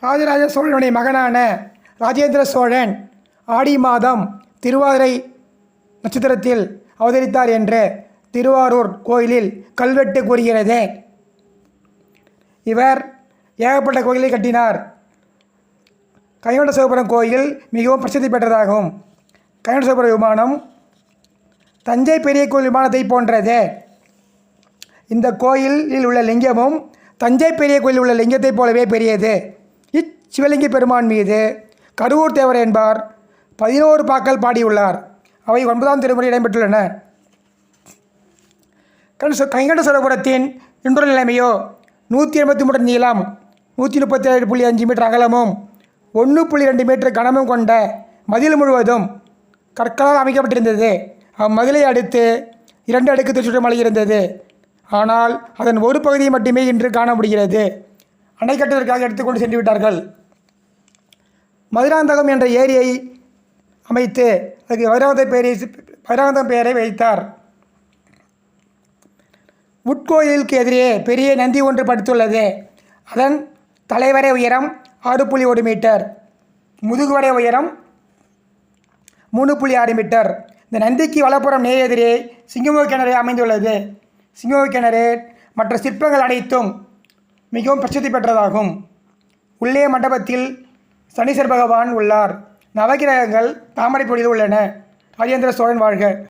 ராஜராஜ சோழனுடைய மகனான ராஜேந்திர சோழன் ஆடி மாதம் திருவாதிரை நட்சத்திரத்தில் அவதரித்தார் என்று திருவாரூர் கோயிலில் கல்வெட்டு கூறுகிறது. இவர் ஏகப்பட்ட கோயிலை கட்டினார். கைகொண்ட சிவபுரம் கோயில் மிகவும் பிரசித்தி பெற்றதாகும். கைகொண்ட சிவபுரம் விமானம் தஞ்சை பெரிய கோயில் விமானத்தை போன்றது. இந்த கோயிலில் உள்ள லிங்கமும் தஞ்சை பெரிய கோயிலில் உள்ள லிங்கத்தைப் போலவே பெரியது. சிவலிங்க பெருமான் மீது கருவூர் தேவர் என்பார். பதினோரு பாக்கள் பாடியுள்ளார். அவை ஒன்பதாம் திருமுறை இடம்பெற்றுள்ளன. கண் கைகண்ட சரோபுரத்தின் இன்றொரு நிலைமையோ? நூற்றி எண்பத்தி மூன்று நீளம் நூற்றி முப்பத்தி ஏழு புள்ளி அஞ்சு மீட்டர் அகலமும் ஒன்று புள்ளி ரெண்டு மீட்டர் கனமும் கொண்ட மதில் முழுவதும் கற்களால் அமைக்கப்பட்டிருந்தது. அம்மதிலை அடுத்து இரண்டு அடுக்கு திருச்சுற்று மலை இருந்தது. ஆனால் அதன் ஒரு பகுதியை மட்டுமே இன்று காண முடிகிறது. அணை கட்டுவதற்காக எடுத்துக்கொண்டு சென்று விட்டார்கள் மதுராந்தகம் என்ற ஏரியை அமைத்து அதுக்கு வைரவத பேரை வைரவந்தம் பெயரை வைத்தார். உட்கோயிலுக்கு எதிரே பெரிய நந்தி ஒன்று படுத்துள்ளது. அதன் தலைவரை உயரம் ஆறு புள்ளி ஒரு மீட்டர் முதுகுவரை உயரம் மூணு புள்ளி ஆறு மீட்டர். இந்த நந்திக்கு வலப்புறம் நேர் எதிரே சிங்கமோ கிணறு அமைந்துள்ளது. சிங்கமோ கிணறு மற்ற சிற்பங்கள் அனைத்தும் மிகவும் பிரசித்தி பெற்றதாகும். உள்ளே மண்டபத்தில் சனீஸ்வர பகவான் உள்ளார். நவகிரகங்கள் தாமரை பொழியில் உள்ளன. ராஜேந்திர சோழன் வாழ்க.